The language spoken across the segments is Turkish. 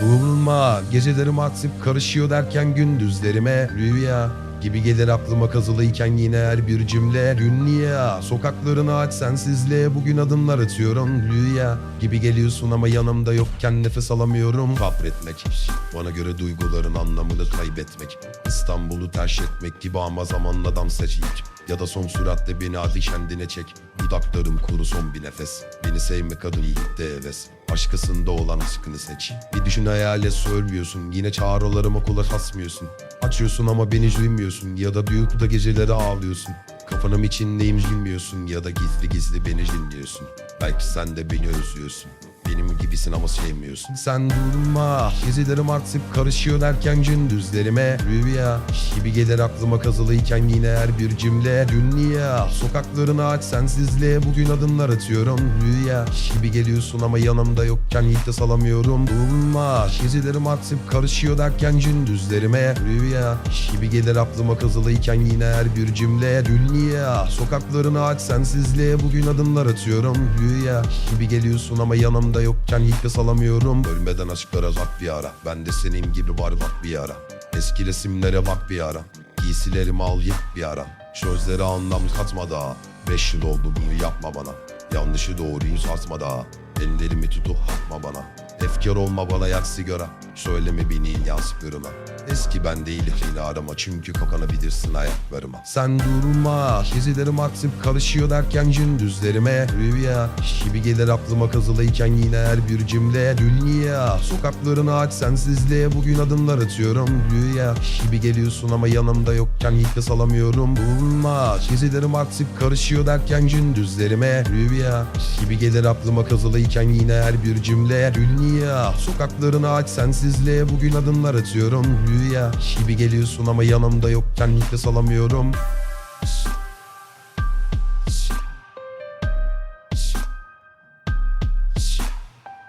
Bulma, gecelerim aksıp karışıyor derken gündüzlerime. Rüya gibi gelir aklıma kazılıyken yine her bir cümle. Dünya sokaklarını aç sensizliğe bugün adımlar atıyorum. Rüya gibi geliyorsun ama yanımda yokken nefes alamıyorum. Sabretmek bana göre duyguların anlamını kaybetmek. İstanbul'u terş etmek gibi ama zamanla dans et ya da son süratle beni hadi kendine çek Dudaklarım kuru son bir nefes. Beni sevme kadın gitti heves. Başkasında olan aşkını seç. Bir düşün hayale söylüyorsun Yine çağrılarıma kulak asmıyorsun. Açıyorsun ama beni duymuyorsun Ya da büyük da geceleri ağlıyorsun. Kafanım içindeyim bilmiyorsun Ya da gizli gizli beni dinliyorsun. Belki sen de beni özlüyorsun benim gibisin ama sevmiyorsun. Sen durma. Gecelerim artıp karışıyor derken gündüzlerime. Rüya gibi gelir aklıma kazılıyken yine her bir cümle. Dünya sokaklarını aç sensizliğe bugün adımlar atıyorum. Rüya gibi geliyorsun ama yanımda yokken hiç de salamıyorum. Durma. Gecelerim artıp karışıyor derken gündüzlerime. Rüya gibi gelir aklıma kazılıyken yine her bir cümle. Dünya sokaklarını aç sensizliğe bugün adımlar atıyorum. Rüya gibi geliyorsun ama yanımda yokken hiç de salamıyorum Ölmeden aşklara bak bir ara. Ben de senin gibi var bak bir ara. Eski resimlere bak bir ara. Giysilerimi al yık bir ara. Sözlere anlam katma daha Beş yıl oldu bunu yapma bana. Yanlışı doğruyu satma daha Ellerimi tutup hakma bana. Efkar olma bana yak sigara Söyleme beni yansıklarına. Eski ben değil yine arama Çünkü kokanabilirsin ayaklarıma. Sen durma Gecelerim aksıp karışıyor derken gündüzlerime. Rüya gibi gelir aklıma kazılıyken yine her bir cümle. Dünya sokaklarını aç sensizliğe bugün adımlar atıyorum. Rüya gibi geliyorsun ama yanımda yokken hiç de salamıyorum. Bulma Gecelerim aksıp karışıyor derken gündüzlerime. Rüya gibi gelir aklıma kazılıyken yine her bir cümle. Dünya sokaklarını aç sensizliğe bugün adımlar atıyorum. Rüya gibi geliyorsun ama yanımda yokken hiç de salamıyorum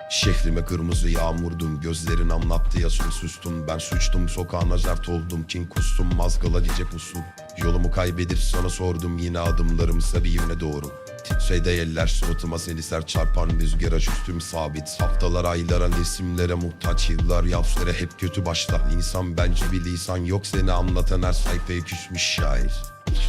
Şehrime kırmızı yağmurdum Gözlerin anlattı ya sustum. Ben suçtum sokağına zert oldum Kin kustum mazgala diyecek usul Yolumu kaybedip sana sordum Yine adımlarım sarı yöne doğru Titreyde eller suratıma seni sert çarpan rüzgara üstüm sabit. Haftalar aylara resimlere muhtaç yıllar yavşlara hep kötü başlar. İnsan bence bir lisan yok seni anlatan her sayfaya küsmüş şair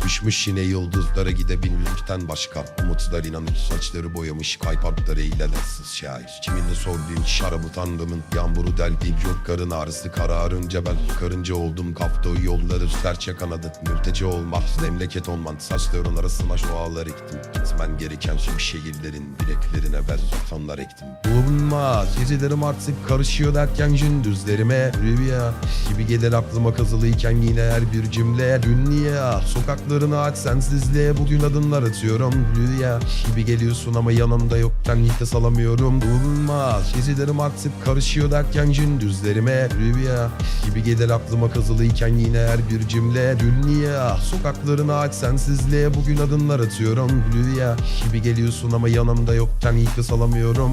Düşmüş yine yıldızlara gidebilmekten başka. Umutlar inanır saçları boyamış kaypartları ilerlersiz şair. Kiminle sorduğun şarabı tanrımın Yağmuru deldiğim yok karın ağrısı kararınca ben Karınca oldum kaptığı yolları serçe kanadı Mülteci olmak memleket olman Saçların arasına şu ağlar ektim Gitmen gereken tüm şehirlerin bileklerine ben sultanlar ektim. Bulma gecelerim artık karışıyor derken gündüzlerime. Rüya gibi gelir aklıma kazılıyken yine her bir cümle Dünya sokaklarını aç sensizliğe bugün adımlar atıyorum. Rüya gibi geliyorsun ama yanımda yokken hiç de salamıyorum Bulma gecelerim artık karışıyor derken gündüzlerime Rüya gibi gelir aklıma kazılıyken yine her bir cümle. Dünya sokaklarını aç sensizliğe bugün adımlar atıyorum. Rüya gibi geliyorsun ama yanımda yokken hiç de salamıyorum